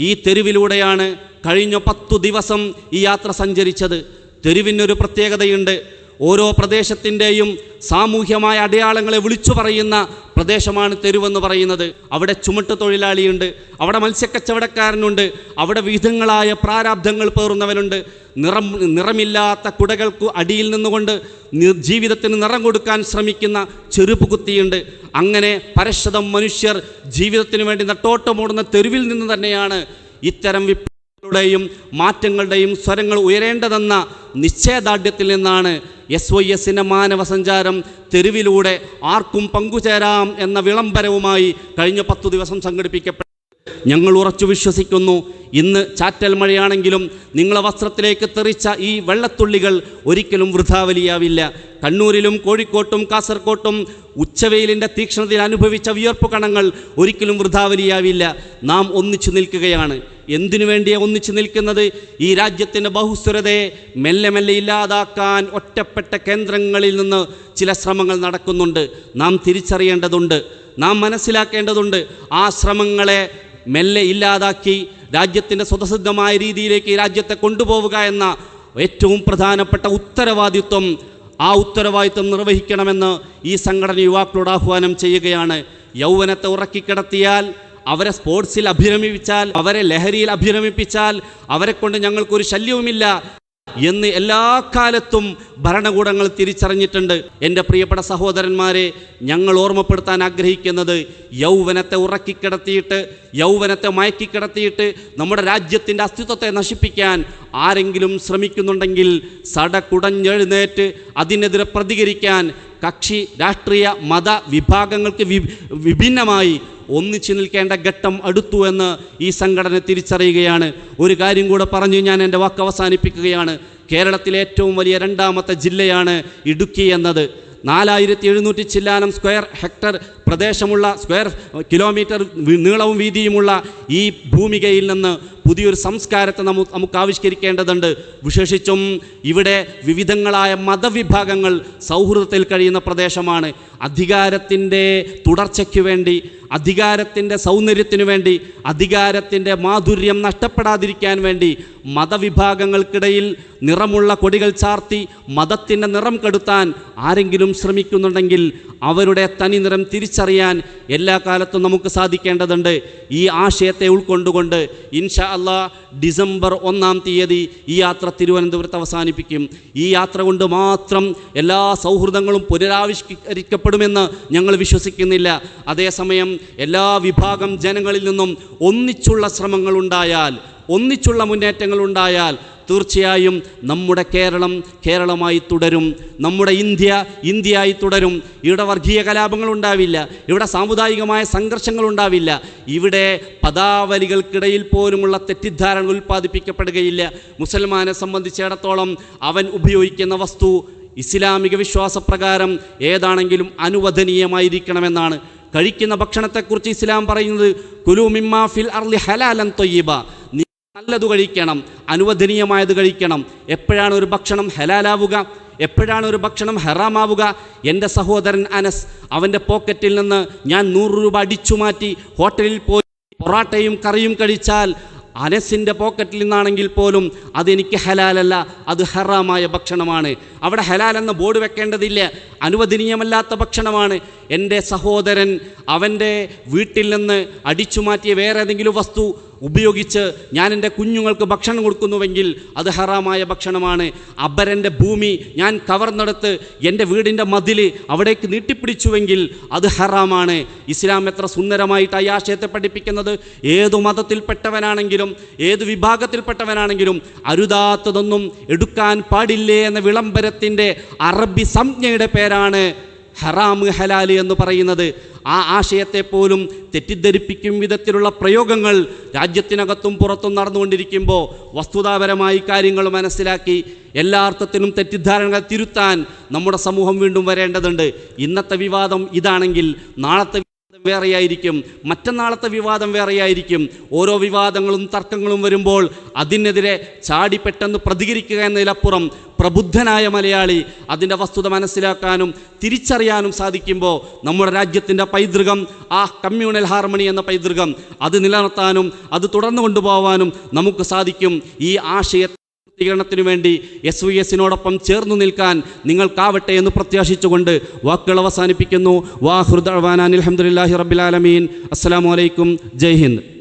ഈ തെരുവിലൂടെയാണ് കഴിഞ്ഞ പത്തു ദിവസം ഈ യാത്ര സഞ്ചരിച്ചത്. തെരുവിനൊരു പ്രത്യേകതയുണ്ട്. ഓരോ പ്രദേശത്തിന്റെയും സാമൂഹ്യമായ അടയാളങ്ങളെ വിളിച്ചു പറയുന്ന പ്രദേശമാണ് തെരുവെന്ന് പറയുന്നത്. അവിടെ ചുമട്ട് തൊഴിലാളിയുണ്ട് അവിടെ മത്സ്യക്കച്ചവടക്കാരനുണ്ട് അവിടെ വിവിധങ്ങളായ പ്രാരാബ്ധങ്ങൾ പേറുന്നവനുണ്ട്. നിറം നിറമില്ലാത്ത കുടകൾക്ക് അടിയിൽ നിന്നുകൊണ്ട് ജീവിതത്തിന് നിറം കൊടുക്കാൻ ശ്രമിക്കുന്ന ചെരുപ്പ് കുത്തിയുണ്ട് അങ്ങനെ പരശതം മനുഷ്യർ ജീവിതത്തിന് വേണ്ടി നട്ടോട്ടമൂടുന്ന തെരുവിൽ നിന്ന് തന്നെയാണ് ഇത്തരം വിപ്ലവങ്ങളുടെയും മാറ്റങ്ങളുടെയും സ്വരങ്ങൾ ഉയരേണ്ടതെന്ന നിശ്ചയദാർഢ്യത്തിൽ നിന്നാണ് എസ് വൈ എസിന്റെ മാനവ സഞ്ചാരം തെരുവിലൂടെ ആർക്കും പങ്കുചേരാം എന്ന വിളംബരവുമായി കഴിഞ്ഞ പത്തു ദിവസം സംഘടിപ്പിക്കപ്പെട്ടു ഞങ്ങൾ ഉറച്ചു വിശ്വസിക്കുന്നു. ഇന്ന് ചാറ്റൽ മഴയാണെങ്കിലും നിങ്ങളെ വസ്ത്രത്തിലേക്ക് തെറിച്ച ഈ വെള്ളത്തുള്ളികൾ ഒരിക്കലും വൃഥാവലിയാവില്ല. കണ്ണൂരിലും കോഴിക്കോട്ടും കാസർകോട്ടും ഉച്ചവെയിലിന്റെ തീക്ഷ്ണതയിൽ അനുഭവിച്ച വിയർപ്പ് കണങ്ങൾ ഒരിക്കലും വൃഥാവലിയാവില്ല. നാം ഒന്നിച്ചു നിൽക്കുകയാണ്. എന്തിനു വേണ്ടിയാണ് ഒന്നിച്ചു നിൽക്കുന്നത്? ഈ രാജ്യത്തിന്റെ ബഹുസ്വരതയെ മെല്ലെ മെല്ലെ ഇല്ലാതാക്കാൻ ഒറ്റപ്പെട്ട കേന്ദ്രങ്ങളിൽ നിന്ന് ചില ശ്രമങ്ങൾ നടക്കുന്നുണ്ട്. നാം തിരിച്ചറിയേണ്ടതുണ്ട്. നാം മനസ്സിലാക്കേണ്ടതുണ്ട്. ആ ശ്രമങ്ങളെ മെല്ലെ ഇല്ലാതാക്കി രാജ്യത്തിന്റെ സ്വതസിദ്ധമായ രീതിയിലേക്ക് ഈ രാജ്യത്തെ കൊണ്ടുപോവുക എന്ന ഏറ്റവും പ്രധാനപ്പെട്ട ഉത്തരവാദിത്വം ആ ഉത്തരവാദിത്വം നിർവഹിക്കണമെന്ന് ഈ സംഘടന യുവാക്കളോട് ആഹ്വാനം ചെയ്യുകയാണ്. യൗവനത്തെ ഉറക്കിക്കിടത്തിയാൽ അവരെ സ്പോർട്സിൽ അഭിരമിപ്പിച്ചാൽ അവരെ ലഹരിയിൽ അഭിരമിപ്പിച്ചാൽ അവരെ കൊണ്ട് ഞങ്ങൾക്കൊരു ശല്യവുമില്ല എന്ന് എല്ലാ കാലത്തും ഭരണകൂടങ്ങൾ തിരിച്ചറിഞ്ഞിട്ടുണ്ട്. എന്റെ പ്രിയപ്പെട്ട സഹോദരന്മാരെ ഞങ്ങൾ ഓർമ്മപ്പെടുത്താൻ ആഗ്രഹിക്കുന്നത് യൗവനത്തെ ഉറക്കിക്കിടത്തിയിട്ട് യൗവനത്തെ മയക്കിക്കിടത്തിയിട്ട് നമ്മുടെ രാജ്യത്തിന്റെ അസ്തിത്വത്തെ നശിപ്പിക്കാൻ ആരെങ്കിലും ശ്രമിക്കുന്നുണ്ടെങ്കിൽ സടകുടഞ്ഞെഴുന്നേറ്റ് അതിനെതിരെ പ്രതികരിക്കാൻ കക്ഷി രാഷ്ട്രീയ മത വിഭാഗങ്ങൾക്ക് വിഭിന്നമായി ഒന്നിച്ചു നിൽക്കേണ്ട ഘട്ടം അടുത്തു എന്ന് ഈ സംഘടന തിരിച്ചറിയുകയാണ്. ഒരു കാര്യം കൂടെ പറഞ്ഞു ഞാൻ എന്റെ വാക്ക് അവസാനിപ്പിക്കുകയാണ്. കേരളത്തിലെ ഏറ്റവും വലിയ രണ്ടാമത്തെ ജില്ലയാണ് ഇടുക്കി എന്നത്. നാലായിരത്തി എഴുന്നൂറ്റി ചില്ലാനം സ്ക്വയർ ഹെക്ടർ പ്രദേശമുള്ള സ്ക്വയർ കിലോമീറ്റർ നീളവും വീതിയുമുള്ള ഈ ഭൂമികയിൽ നിന്ന് പുതിയൊരു സംസ്കാരത്തെ നമുക്ക് നമുക്ക് ആവിഷ്കരിക്കേണ്ടതുണ്ട് വിശേഷിച്ചും ഇവിടെ വിവിധങ്ങളായ മതവിഭാഗങ്ങൾ സൗഹൃദത്തിൽ കഴിയുന്ന പ്രദേശമാണ്. അധികാരത്തിന്റെ തുടർച്ചയ്ക്ക് വേണ്ടി അധികാരത്തിന്റെ സൗന്ദര്യത്തിനു വേണ്ടി അധികാരത്തിന്റെ മാധുര്യം നഷ്ടപ്പെടാതിരിക്കാൻ വേണ്ടി മതവിഭാഗങ്ങൾക്കിടയിൽ നിറമുള്ള കൊടികൾ ചാർത്തി മതത്തിന്റെ നിറം കെടുത്താൻ ആരെങ്കിലും ശ്രമിക്കുന്നുണ്ടെങ്കിൽ അവരുടെ തനി നിറം തിരിച്ചറിയാൻ എല്ലാ കാലത്തും നമുക്ക് സാധിക്കേണ്ടതുണ്ട്. ഈ ആശയത്തെ ഉൾക്കൊണ്ടുകൊണ്ട് ഇൻഷാ അള്ളാ ഡിസംബർ ഒന്നാം തീയതി ഈ യാത്ര തിരുവനന്തപുരത്ത് അവസാനിപ്പിക്കും. ഈ യാത്ര കൊണ്ട് മാത്രം എല്ലാ സൗഹൃദങ്ങളും പുനരാവിഷ്കരിക്കപ്പെടുമെന്ന് ഞങ്ങൾ വിശ്വസിക്കുന്നില്ല. അതേസമയം എല്ലാ വിഭാഗം ജനങ്ങളിൽ നിന്നും ഒന്നിച്ചുള്ള ശ്രമങ്ങളുണ്ടായാൽ ഒന്നിച്ചുള്ള മുന്നേറ്റങ്ങൾ ഉണ്ടായാൽ തീർച്ചയായും നമ്മുടെ കേരളം കേരളമായി തുടരും. നമ്മുടെ ഇന്ത്യ ഇന്ത്യയായി തുടരും. ഇവിടെ വർഗീയ കലാപങ്ങൾ ഉണ്ടാവില്ല. ഇവിടെ സാമുദായികമായ സംഘർഷങ്ങൾ ഉണ്ടാവില്ല. ഇവിടെ പദാവലികൾക്കിടയിൽ പോലുമുള്ള തെറ്റിദ്ധാരണ ഉൽപ്പാദിപ്പിക്കപ്പെടുകയില്ല. മുസൽമാനെ സംബന്ധിച്ചിടത്തോളം അവൻ ഉപയോഗിക്കുന്ന വസ്തു ഇസ്ലാമിക വിശ്വാസപ്രകാരം ഏതാണെങ്കിലും അനുവദനീയമായിരിക്കണമെന്നാണ്. കഴിക്കുന്ന ഭക്ഷണത്തെക്കുറിച്ച് ഇസ്ലാം പറയുന്നത് കുലു മിമ്മാ ഫിൽ അർലി ഹലാലൻ തൊയ്യബ. നല്ലത് കഴിക്കണം അനുവദനീയമായത് കഴിക്കണം. എപ്പോഴാണ് ഒരു ഭക്ഷണം ഹലാലാവുക? എപ്പോഴാണ് ഒരു ഭക്ഷണം ഹറാമാവുക? എന്റെ സഹോദരൻ അനസ് അവന്റെ പോക്കറ്റിൽ നിന്ന് ഞാൻ നൂറ് രൂപ അടിച്ചു മാറ്റി ഹോട്ടലിൽ പോയി പൊറാട്ടയും കറിയും കഴിച്ചാൽ അനസിന്റെ പോക്കറ്റിൽ നിന്നാണെങ്കിൽ പോലും അതെനിക്ക് ഹലാലല്ല അത് ഹറാമായ ഭക്ഷണമാണ്. അവിടെ ഹലാൽ എന്ന ബോർഡ് വെക്കേണ്ടതില്ല അനുവദനീയമല്ലാത്ത ഭക്ഷണമാണ്. എന്റെ സഹോദരൻ അവന്റെ വീട്ടിൽ നിന്ന് അടിച്ചു മാറ്റിയ വേറെ ഏതെങ്കിലും വസ്തു ഉപയോഗിച്ച് ഞാൻ എന്റെ കുഞ്ഞുങ്ങൾക്ക് ഭക്ഷണം കൊടുക്കുന്നുവെങ്കിൽ അത് ഹറാമായ ഭക്ഷണമാണ്. അബരന്റെ ഭൂമി ഞാൻ കവർന്നെടുത്ത് എന്റെ വീടിന്റെ മതിൽ അവിടേക്ക് നീട്ടിപ്പിടിച്ചുവെങ്കിൽ അത് ഹറാമാണ്. ഇസ്ലാം എത്ര സുന്ദരമായിട്ട് ഈ ആശയത്തെ പഠിപ്പിക്കുന്നത്. ഏതു മതത്തിൽപ്പെട്ടവനാണെങ്കിലും ഏത് വിഭാഗത്തിൽപ്പെട്ടവനാണെങ്കിലും അരുതാത്തതൊന്നും എടുക്കാൻ പാടില്ലേ എന്ന വിളംബരത്തിന്റെ അറബി സംജ്ഞയുടെ പേരാണ് ഹറാമ് ഹലാൽ എന്ന് പറയുന്നത് ആ ആശയത്തെ പോലും തെറ്റിദ്ധരിപ്പിക്കും വിധത്തിലുള്ള പ്രയോഗങ്ങൾ രാജ്യത്തിനകത്തും പുറത്തും നടന്നുകൊണ്ടിരിക്കുമ്പോൾ വസ്തുതാപരമായി കാര്യങ്ങൾ മനസ്സിലാക്കി എല്ലാ അർത്ഥത്തിനും തെറ്റിദ്ധാരണകൾ തിരുത്താൻ നമ്മുടെ സമൂഹം വീണ്ടും വരേണ്ടതുണ്ട്. ഇന്നത്തെ വിവാദം ഇതാണെങ്കിൽ നാളത്തെ വേറെയായിരിക്കും. മറ്റന്നാളത്തെ വിവാദം വേറെയായിരിക്കും. ഓരോ വിവാദങ്ങളും തർക്കങ്ങളും വരുമ്പോൾ അതിനെതിരെ ചാടി പെട്ടെന്ന് പ്രതികരിക്കുക എന്നതിലപ്പുറം പ്രബുദ്ധനായ മലയാളി അതിന്റെ വസ്തുത മനസ്സിലാക്കാനും തിരിച്ചറിയാനും സാധിക്കുമ്പോൾ നമ്മുടെ രാജ്യത്തിന്റെ പൈതൃകം ആ കമ്മ്യൂണൽ ഹാർമണി എന്ന പൈതൃകം അത് നിലനിർത്താനും അത് തുടർന്നു കൊണ്ടുപോകാനും നമുക്ക് സാധിക്കും. ഈ ആശയ പൂർത്തീകരണത്തിനു വേണ്ടി എസ് വി എസിനോടൊപ്പം ചേർന്നു നിൽക്കാൻ നിങ്ങൾക്കാവട്ടെ എന്ന് പ്രത്യാശിച്ചുകൊണ്ട് വാക്കുകൾ അവസാനിപ്പിക്കുന്നു. വാഹൃദ് അൽഹംദുലില്ലാഹി റബ്ബിൽ ആലമീൻ. അസ്സലാമു അലൈക്കും. ജയ് ഹിന്ദ്.